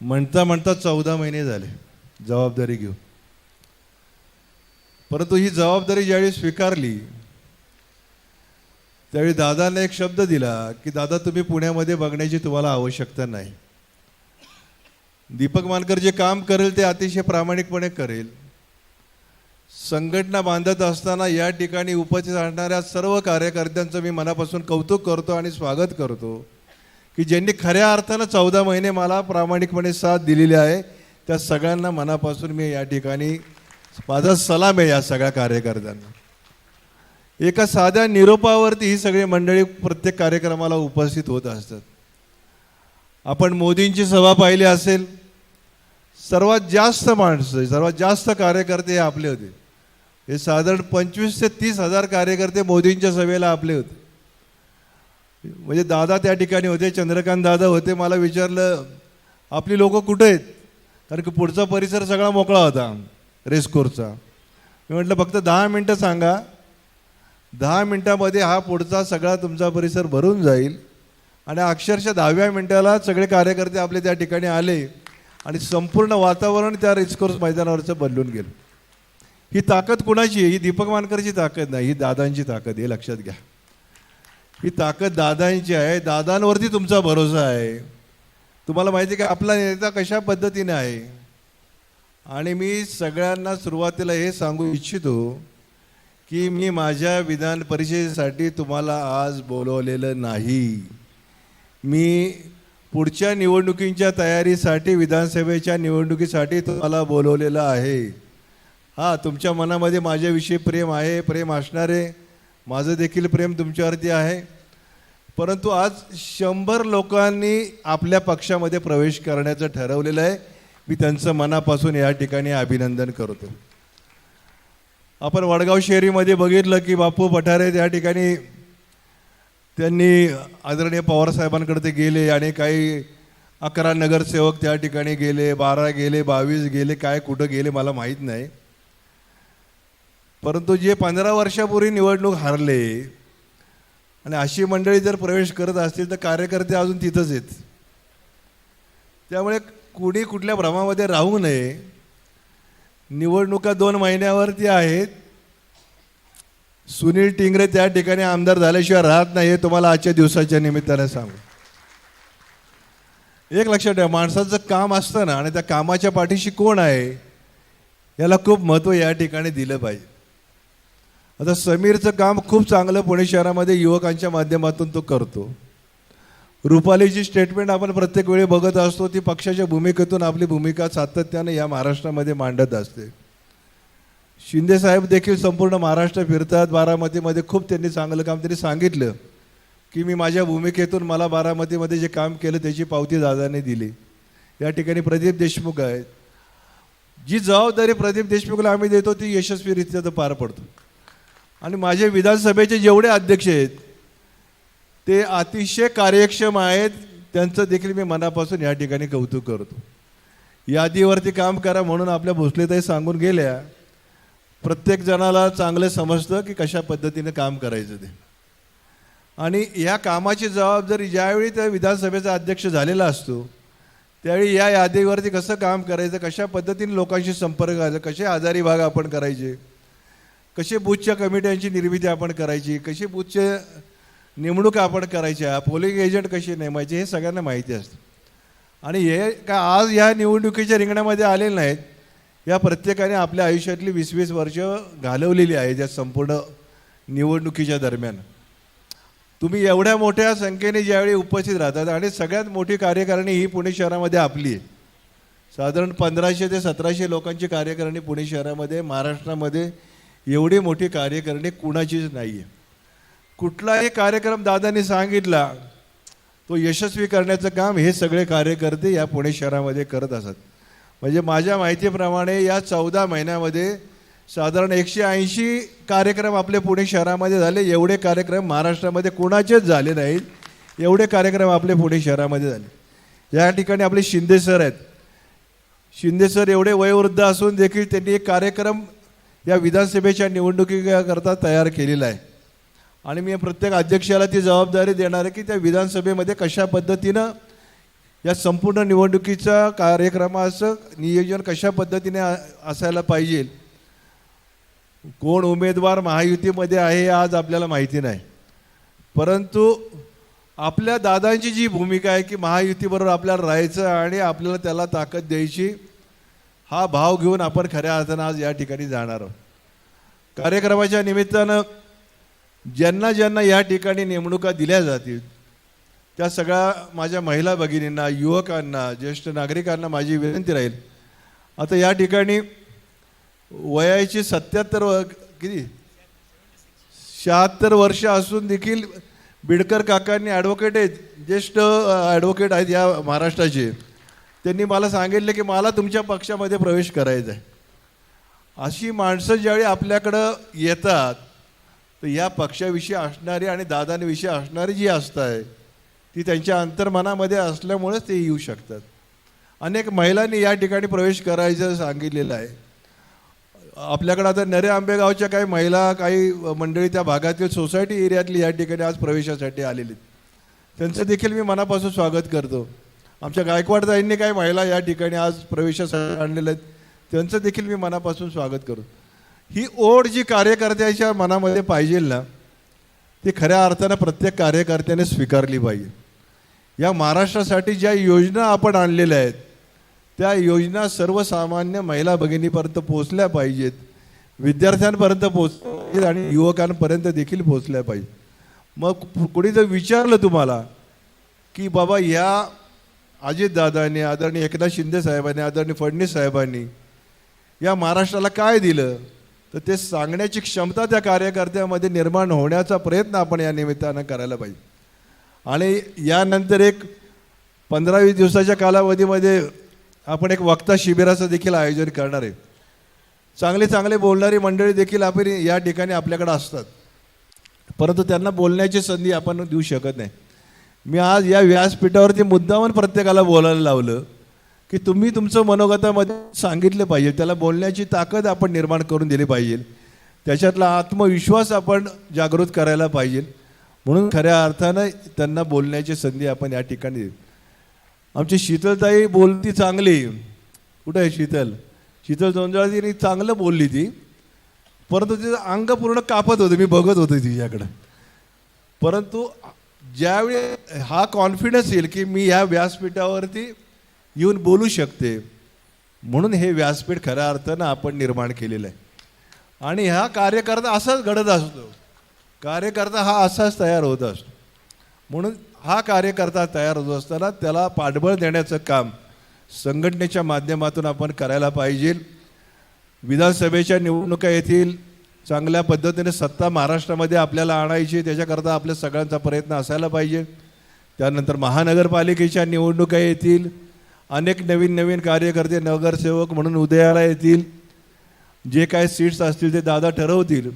म्हणता म्हणता चौदा महिने झाले. जबाबदारी घेऊन परंतु ही जबाबदारी ज्यावेळी स्वीकारली त्यावेळी दादाने एक शब्द दिला की दादा तुम्ही पुण्यामध्ये बघण्याची तुम्हाला आवश्यकता नाही. दीपक मानकर जे काम करेल ते अतिशय प्रामाणिकपणे करेल. संघटना बांधत असताना या ठिकाणी उपस्थित असणाऱ्या सर्व कार्यकर्त्यांचं मी मनापासून कौतुक करतो आणि स्वागत करतो. की ज्यांनी खऱ्या अर्थानं चौदा महिने मला प्रामाणिकपणे साथ दिलेली आहे त्या सगळ्यांना मनापासून मी या ठिकाणी माझा सलाम आहे या सगळ्या कार्यकर्त्यांना. एका साध्या निरोपावरती ही सगळी मंडळी प्रत्येक कार्यक्रमाला उपस्थित होत असतात. आपण मोदींची सभा पाहिली असेल सर्वात जास्त माणसं सर्वात जास्त कार्यकर्ते हे आपले होते. हे साधारण पंचवीस ते तीस हजार कार्यकर्ते मोदींच्या सभेला आपले होते. म्हणजे दादा त्या ठिकाणी होते चंद्रकांत दादा होते मला विचारलं आपली लोक कुठे आहेत? कारण की पुढचा परिसर सगळा मोकळा होता रेसकोरचा मी म्हटलं फक्त दहा मिनटं सांगा. दहा मिनटामध्ये हा पुढचा सगळा तुमचा परिसर भरून जाईल आणि अक्षरशः दहाव्या मिनटाला सगळे कार्यकर्ते आपले त्या ठिकाणी आले आणि संपूर्ण वातावरण त्या रेसकोर्स मैदानावरचं बदलून गेलं. ही ताकद कुणाची आहे? ही दीपक मानकरची ताकद नाही ही दादांची ताकद आहे हे लक्षात घ्या. ही ताकद दादांची आहे. दादांवरती तुमचा भरोसा आहे. तुम्हाला माहिती आहे की आपला नेता कशा पद्धतीने आहे? आणि मी सगळ्यांना सुरुवातीला हे सांगू इच्छितो की मी माझ्या विधान परिषदेसाठी तुम्हाला आज बोलवलेलं नाही. मी पुढच्या निवडणुकींच्या तयारीसाठी विधानसभेच्या निवडणुकीसाठी तुम्हाला बोलवलेलं आहे. हां तुमच्या मनामध्ये माझ्याविषयी प्रेम आहे प्रेम असणार आहे माझं देखील प्रेम तुमच्यावरती आहे. परंतु आज शंभर लोकांनी आपल्या पक्षामध्ये प्रवेश करण्याचं ठरवलेलं आहे. मी त्यांचं मनापासून या ठिकाणी अभिनंदन करतो. आपण वडगाव शहरीमध्ये बघितलं की बापू पठारे त्या ठिकाणी त्यांनी आदरणीय पवारसाहेबांकडे ते गेले आणि काही अकरा नगरसेवक त्या ठिकाणी गेले बारा गेले बावीस गेले काय कुठं गेले मला माहीत नाही. परंतु जे पंधरा वर्षापूर्वी निवडणूक हारले आणि अशी मंडळी जर प्रवेश करत असतील तर कार्यकर्ते अजून तिथंच आहेत. त्यामुळे कुणी कुठल्या भ्रमामध्ये राहू नये. निवडणुका दोन महिन्यावरती आहेत. सुनील टिंगरे त्या ठिकाणी आमदार झाल्याशिवाय राहत नाही हे तुम्हाला आजच्या दिवसाच्या निमित्ताने सांगू. एक लक्षात ठेवा माणसाचं काम असतं ना आणि त्या कामाच्या पाठीशी कोण आहे याला खूप महत्त्व या ठिकाणी दिलं पाहिजे. आता समीरचं काम खूप चांगलं पुणे शहरामध्ये युवकांच्या माध्यमातून तो करतो. रुपालीची स्टेटमेंट आपण प्रत्येक वेळी बघत असतो ती पक्षाच्या भूमिकेतून आपली भूमिका सातत्याने या महाराष्ट्रामध्ये मांडत असते. शिंदेसाहेब देखील संपूर्ण महाराष्ट्र फिरतात. बारामतीमध्ये खूप त्यांनी चांगलं काम त्यांनी सांगितलं की मी माझ्या भूमिकेतून मला बारामतीमध्ये जे काम केलं त्याची पावती दादाने दिली. या ठिकाणी प्रदीप देशमुख आहेत. जी जबाबदारी प्रदीप देशमुखला आम्ही देतो ती यशस्वीरित्या तो पार पडतो. आणि माझे विधानसभेचे जेवढे अध्यक्ष आहेत ते अतिशय कार्यक्षम आहेत. त्यांचं देखील मी मनापासून या ठिकाणी कौतुक करतो. यादीवरती काम करा म्हणून आपल्या भोसलेताई सांगून गेल्या. प्रत्येक जणाला चांगलं समजतं की कशा पद्धतीने काम करायचं ते. आणि या कामाची जबाबदारी ज्यावेळी त्या विधानसभेचा अध्यक्ष झालेला असतो त्यावेळी या यादीवरती कसं काम करायचं कशा पद्धतीने लोकांशी संपर्क करायचा कसे आजारी भाग आपण करायचे कसे बूथच्या कमिट्यांची निर्मिती आपण करायची कशी बूथचे नेमणूक आपण करायच्या पोलिंग एजंट कसे नेमायचे हे सगळ्यांना माहिती असतं. आणि हे का आज या निवडणुकीच्या रिंगणामध्ये आलेले नाहीत. या प्रत्येकाने आपल्या आयुष्यातली वीस वीस वर्ष घालवलेली आहेत या संपूर्ण निवडणुकीच्या दरम्यान. तुम्ही एवढ्या मोठ्या संख्येने ज्यावेळी उपस्थित राहतात आणि सगळ्यात मोठी कार्यकारिणी ही पुणे शहरामध्ये आपली आहे. साधारण पंधराशे ते सतराशे लोकांची कार्यकारिणी पुणे शहरामध्ये महाराष्ट्रामध्ये एवढी मोठी करणे कुणाचीच नाही आहे कुठलाही कार्यक्रम दादांनी सांगितला तो यशस्वी करण्याचं काम हे सगळे कार्यकर्ते या पुणे शहरामध्ये करत असत. म्हणजे माझ्या माहितीप्रमाणे या चौदा महिन्यामध्ये साधारण एकशे ऐंशी कार्यक्रम आपले पुणे शहरामध्ये झाले एवढे कार्यक्रम महाराष्ट्रामध्ये कोणाचेच झाले नाहीत एवढे कार्यक्रम आपले पुणे शहरामध्ये झाले. या ठिकाणी आपले शिंदे सर आहेत. शिंदे सर एवढे वयोवृद्ध असून देखील त्यांनी एक कार्यक्रम या विधानसभेच्या निवडणुकीकरता तयार केलेला आहे. आणि मी प्रत्येक अध्यक्षाला ती जबाबदारी देणार आहे की त्या विधानसभेमध्ये कशा पद्धतीनं या संपूर्ण निवडणुकीचा कार्यक्रमाचं नियोजन कशा पद्धतीने असायला पाहिजे. कोण उमेदवार महायुतीमध्ये आहे हे आज आपल्याला माहिती नाही. परंतु आपल्या दादांची जी भूमिका आहे की महायुतीबरोबर आपल्याला राहायचं आणि आपल्याला त्याला ताकद द्यायची हा भाव घेऊन आपण खऱ्या अर्थानं आज या ठिकाणी जाणार आहोत. कार्यक्रमाच्या निमित्तानं ज्यांना ज्यांना या ठिकाणी नेमणुका दिल्या जातील त्या सगळ्या माझ्या महिला भगिनींना युवकांना ज्येष्ठ नागरिकांना माझी विनंती राहील. आता या ठिकाणी वयाची सत्याहत्तर व किती? शहात्तर वर्ष असून देखील बिडकर काकांनी ॲडव्होकेट आहेत ज्येष्ठ ॲडव्होकेट आहेत या महाराष्ट्राचे. त्यांनी मला सांगितलं की मला तुमच्या पक्षामध्ये प्रवेश करायचा आहे अशी माणसं ज्यावेळी आपल्याकडं येतात तर या पक्षाविषयी असणारी आणि दादांविषयी असणारी जी आस्था आहे ती त्यांच्या अंतर्मनामध्ये असल्यामुळेच ते येऊ शकतात. अनेक महिलांनी या ठिकाणी प्रवेश करायचं सांगितलेलं आहे. आपल्याकडे आता नरे आंबेगावच्या काही महिला काही मंडळी त्या भागातील सोसायटी एरियातली या ठिकाणी आज प्रवेशासाठी आलेली आहेत. त्यांचं देखील मी मनापासून स्वागत करतो. आमच्या गायकवाडदाईंनी काही महिला या ठिकाणी आज प्रवेशासाठी आणलेल्या आहेत त्यांचं देखील मी मनापासून स्वागत करतो ही ओढ जी कार्यकर्त्याच्या मनामध्ये पाहिजे ना ती खऱ्या अर्थानं प्रत्येक कार्यकर्त्याने स्वीकारली पाहिजे. या महाराष्ट्रासाठी ज्या योजना आपण आणलेल्या आहेत त्या योजना सर्वसामान्य महिला भगिनीपर्यंत पोहोचल्या पाहिजेत विद्यार्थ्यांपर्यंत पोच आणि युवकांपर्यंत देखील पोहोचल्या पाहिजे मग कुणी जर विचारलं तुम्हाला की बाबा या अजितदादांनी आदरणीय एकनाथ शिंदे साहेबांनी आदरणीय फडणवीस साहेबांनी या महाराष्ट्राला काय दिलं? तर ते सांगण्याची क्षमता त्या कार्यकर्त्यामध्ये निर्माण होण्याचा प्रयत्न आपण या निमित्तानं करायला पाहिजे. आणि यानंतर एक पंधरा वीस दिवसाच्या कालावधीमध्ये आपण एक वक्ता शिबिराचं देखील आयोजन करणार आहे. चांगले चांगले बोलणारी मंडळी देखील आपण या ठिकाणी आपल्याकडे असतात. परंतु त्यांना बोलण्याची संधी आपण देऊ शकत नाही. मी आज या व्यासपीठावरती मुद्दामून प्रत्येकाला बोलायला लावलं की तुम्ही तुमचं मनोगतामध्ये सांगितलं पाहिजे त्याला बोलण्याची ताकद आपण निर्माण करून दिली पाहिजे. त्याच्यातला आत्मविश्वास आपण जागृत करायला पाहिजे. म्हणून खऱ्या अर्थानं त्यांना बोलण्याची संधी आपण या ठिकाणी देऊ आमची शीतलताई बोलती चांगली. कुठं आहे शीतल? शीतल जोंजाळ तिने चांगलं बोलली ती. परंतु तिचं अंग पूर्ण कापत होतं. मी बघत होतो तिच्याकडं. परंतु ज्यावेळी हा कॉन्फिडन्स येईल की मी ह्या व्यासपीठावरती येऊन बोलू शकते म्हणून हे व्यासपीठ खऱ्या अर्थानं आपण निर्माण केलेलं आहे. आणि हा कार्यकर्ता असाच घडत असतो. कार्यकर्ता हा असाच तयार होत असतो. म्हणून हा कार्यकर्ता तयार होत असताना त्याला पाठबळ देण्याचं काम संघटनेच्या माध्यमातून आपण करायला पाहिजे. विधानसभेच्या निवडणुका येथील चांगल्या पद्धतीने सत्ता महाराष्ट्रामध्ये आपल्याला आणायची त्याच्याकरता आपल्या सगळ्यांचा प्रयत्न असायला पाहिजे. त्यानंतर महानगरपालिकेच्या निवडणुका येतील. अनेक नवीन नवीन कार्यकर्ते नगरसेवक म्हणून उदयाला येतील. जे काय सीट्स असतील ते दादा ठरवतील.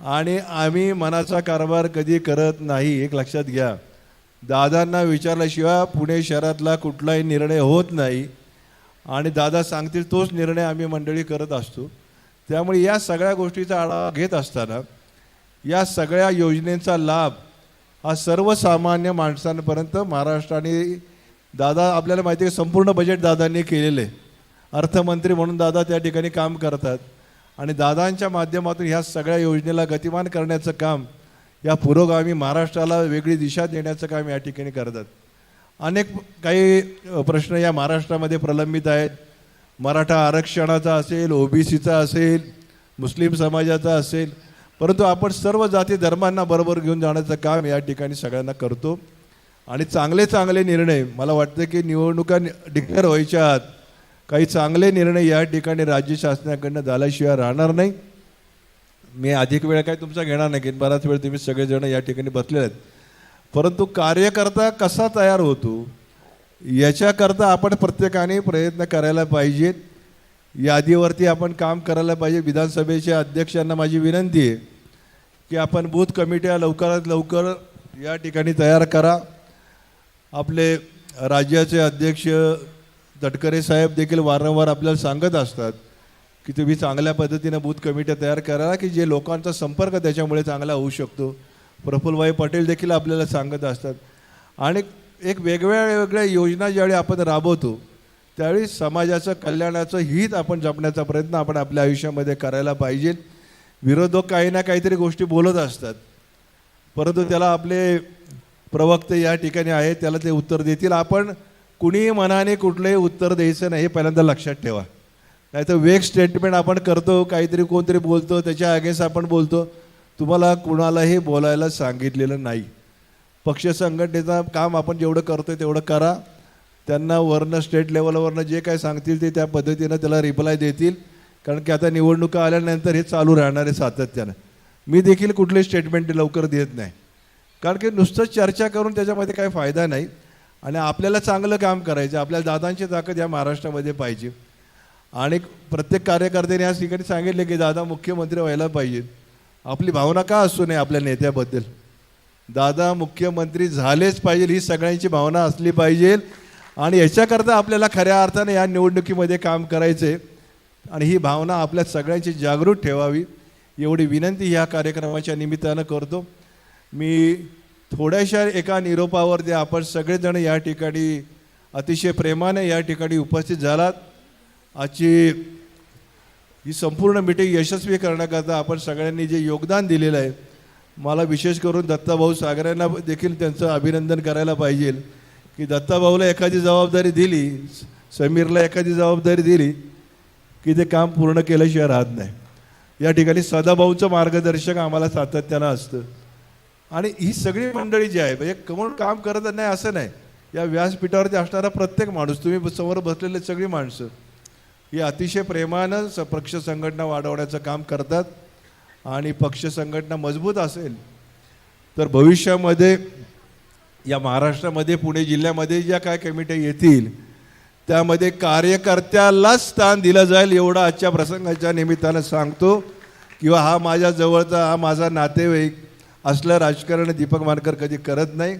आणि आम्ही मनाचा कारभार कधी करत नाही एक लक्षात घ्या. दादांना विचारल्याशिवाय पुणे शहरातला कुठलाही निर्णय होत नाही. आणि दादा सांगतील तोच निर्णय आम्ही मंडळी करत असतो. त्यामुळे या सगळ्या गोष्टीचा आढावा घेत असताना या सगळ्या योजनेचा लाभ हा सर्वसामान्य माणसांपर्यंत महाराष्ट्राने दादा आपल्याला माहिती आहे संपूर्ण बजेट दादांनी केलेलं. आहे अर्थमंत्री म्हणून दादा त्या ठिकाणी काम करतात. आणि दादांच्या माध्यमातून ह्या सगळ्या योजनेला गतिमान करण्याचं काम या पुरोगामी महाराष्ट्राला वेगळी दिशा देण्याचं काम या ठिकाणी करतात. अनेक काही प्रश्न या महाराष्ट्रामध्ये प्रलंबित आहेत. मराठा आरक्षणाचा असेल ओबीसीचा असेल मुस्लिम समाजाचा असेल परंतु आपण सर्व जाती धर्मांना बरोबर घेऊन जाण्याचं काम या ठिकाणी सगळ्यांना करतो. आणि चांगले चांगले निर्णय मला वाटतं की निवडणुका डिक्लेअर व्हायच्या आत काही चांगले निर्णय या ठिकाणी राज्य शासनाकडनं झाल्याशिवाय राहणार नाही. मी अधिक वेळ काय तुमचा घेणार नाही की बराच वेळ तुम्ही सगळेजण या ठिकाणी बसलेले आहेत. परंतु कार्यकर्ता कसा तयार होतो याच्याकरता आपण प्रत्येकाने प्रयत्न करायला पाहिजेत यादीवरती आपण काम करायला पाहिजे. विधानसभेच्या अध्यक्षांना माझी विनंती आहे की आपण बूथ कमिट्या लवकरात लवकर या ठिकाणी तयार करा. आपले राज्याचे अध्यक्ष तटकरे साहेब देखील वारंवार आपल्याला सांगत असतात की तुम्ही चांगल्या पद्धतीनं बूथ कमिट्या तयार करा की जे लोकांचा संपर्क त्याच्यामुळे चांगला होऊ शकतो. प्रफुल्लभाई पटेल देखील आपल्याला सांगत असतात. आणि एक वेगवेगळ्या वेगळ्या योजना ज्यावेळी आपण राबवतो त्यावेळी समाजाचं कल्याणाचं हित आपण जपण्याचा प्रयत्न आपण आपल्या आयुष्यामध्ये करायला पाहिजे विरोधक काही ना काहीतरी गोष्टी बोलत असतात. परंतु त्याला आपले प्रवक्ते या ठिकाणी आहेत त्याला ते उत्तर देतील. आपण कुणीही मनाने कुठलंही उत्तर द्यायचं नाही हे पहिल्यांदा लक्षात ठेवा. नाही तर वेग स्टेटमेंट आपण करतो काहीतरी कोणतरी बोलतो त्याच्या अगेन्स्ट आपण बोलतो. तुम्हाला कुणालाही बोलायला सांगितलेलं नाही. पक्ष संघटनेचं काम आपण जेवढं करतोय तेवढं करा. त्यांना वरनं स्टेट लेवलवरनं जे काय सांगतील ते त्या पद्धतीनं त्याला रिप्लाय देतील. कारण की आता निवडणुका आल्यानंतर हे चालू राहणार आहे सातत्यानं. मी देखील कुठले स्टेटमेंट लवकर देत नाही. कारण की नुसतं चर्चा करून त्याच्यामध्ये काही फायदा नाही. आणि आपल्याला चांगलं काम करायचं आपल्या दादांची ताकद या महाराष्ट्रामध्ये पाहिजे. आणि प्रत्येक कार्यकर्त्याने या ठिकाणी सांगितले की दादा मुख्यमंत्री व्हायला पाहिजे. आपली भावना का असू नये आपल्या नेत्याबद्दल? दादा मुख्यमंत्री झालेच पाहिजे ही सगळ्यांची भावना असली पाहिजे. आणि याच्याकरता आपल्याला खऱ्या अर्थाने या निवडणुकीमध्ये काम करायचे. आणि ही भावना आपल्या सगळ्यांची जागृत ठेवावी एवढी विनंती ह्या कार्यक्रमाच्या निमित्तानं करतो. मी थोड्याशा एका निरोपावरती आपण सगळेजण या ठिकाणी अतिशय प्रेमाने या ठिकाणी उपस्थित झालात. आजची ही संपूर्ण मीटिंग यशस्वी करण्याकरता आपण सगळ्यांनी जे योगदान दिलेलं आहे मला विशेष करून दत्ताभाऊ सागऱ्यांना देखील त्यांचं अभिनंदन करायला पाहिजे. की दत्ताभाऊला एखादी जबाबदारी दिली समीरला एखादी जबाबदारी दिली की ते काम पूर्ण केल्याशिवाय राहत नाही. या ठिकाणी सदाभाऊचं मार्गदर्शक आम्हाला सातत्यानं असतं. आणि ही सगळी मंडळी जी आहे म्हणजे कमून काम करत नाही असं नाही. या व्यासपीठावरती असणारा प्रत्येक माणूस तुम्ही समोर बसलेले सगळी माणसं ही अतिशय प्रेमानं पक्ष संघटना वाढवण्याचं काम करतात. आणि पक्ष संघटना मजबूत असेल तर भविष्यामध्ये या महाराष्ट्रामध्ये पुणे जिल्ह्यामध्ये ज्या काय कमिट्या येतील त्यामध्ये कार्यकर्त्यालाच स्थान दिलं जाईल एवढा आजच्या प्रसंगाच्या निमित्तानं सांगतो. किंवा हा माझ्या जवळचा हा माझा नातेवाईक असलं राजकारण दीपक मानकर कधी करत नाही.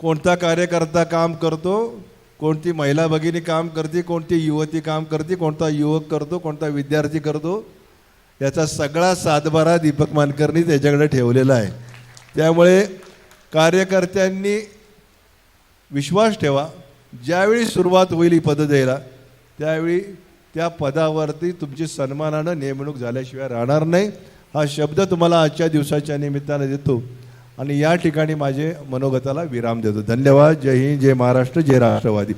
कोणता कार्यकर्ता काम करतो कोणती महिला भगिनी काम करते कोणती युवती काम करते कोणता युवक करतो कोणता विद्यार्थी करतो याचा सगळा सातबारा दीपक मानकरनी त्याच्याकडे ठेवलेला आहे. त्यामुळे कार्यकर्त्यांनी विश्वास ठेवा. ज्यावेळी सुरुवात होईल ही पदं द्यायला त्यावेळी त्या पदावरती तुमची सन्मानानं नेमणूक झाल्याशिवाय राहणार नाही. हा शब्द तुम्हाला आजच्या दिवसाच्या निमित्तानं देतो. आणि या ठिकाणी माझे मनोगताला विराम देतो. धन्यवाद. जय हिंद जय महाराष्ट्र जय राष्ट्रवादी.